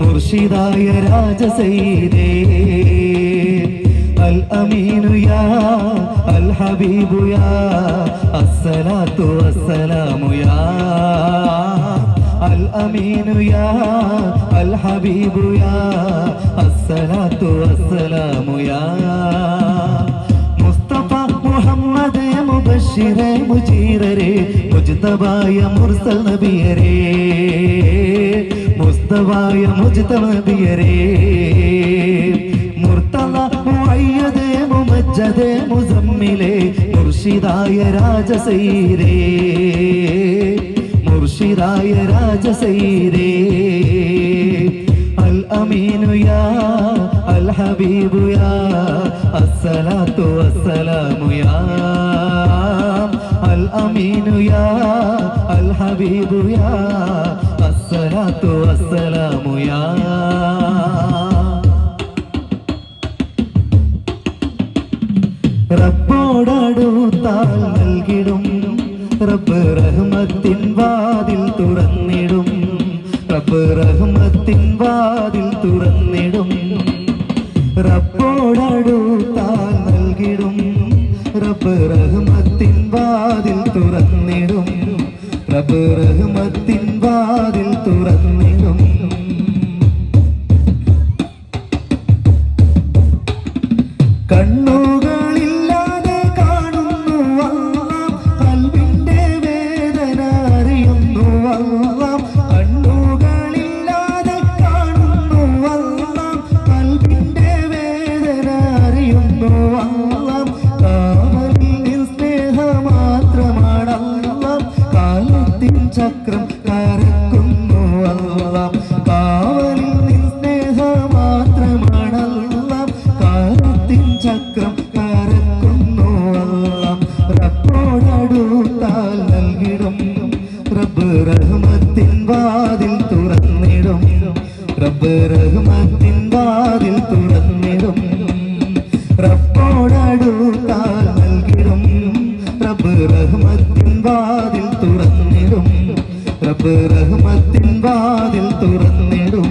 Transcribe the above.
മുർഷിദായ രാജസൈദേ അൽ അമീനു യാ അൽ ഹബീബു യാ അസ്സലാത്തു വസ്സലാമു യാ അൽ അമീനു യാ അൽ ഹബീബു യാ അസ്സലാത്തു വസ്സലാമു യാ മുസ്തഫ മുഹമ്മദ് മുബഷിറെ മുജീറരെ മുജ്തബായ മുർസൽ നബിയരെ. മുസ്തഫായ മുജ്തബ നബിയരെ മുർത്തല മുഅയ്യദ് മുമജ്ജദ് മുസമ്മിലേ. മുർഷിദായ രാജസൈരേ. മുർഷിദായ രാജസൈരേ. അൽ അമീനു യാ അൽ ഹബീബു യാ അസ്സലാത്തു വസ്സലാമു യാ. അൽ അമീനു യാ അൽ ഹബീബു യാ അസ്സലാത്തു അസ്സലാമു യാ റബ്ബോടടുത്താൽ നൽകിടും. റബ്ബ് റഹ്മത്തിൻ വാതിൽ തുറന്നിടും. റബ്ബ് റഹ്മത്തിൻ വാതിൽ തുറന്നിടും. റബ്ബോടടുത്താൽ നൽകിടും. റബ്ബ് റബ്ബ് റഹ്മത്തിൻ വാതിൽ തുറന്നിടും. ചക്രം കരക്കുന്നു അല്ലാഹ് കാവലിൽ നിൻ സ്നേഹം മാത്രമാണ് അല്ലാഹ് കാലത്തിൻ ചക്രം കരക്കുന്നു അല്ലാഹ് റബ്ബോടടുത്താൽ നൽകിടും. റബ്ബ് റഹ്മത്തിൻ വാതിൽ തുറന്നിടും. റബ്ബ് റഹ്മത്തിൻ വാതിൽ റഹ്മത്തിൻ തുറന്നിടും. റബ്ബ് റഹ്മത്തിൻ വാതിൽ തുറന്നിടും.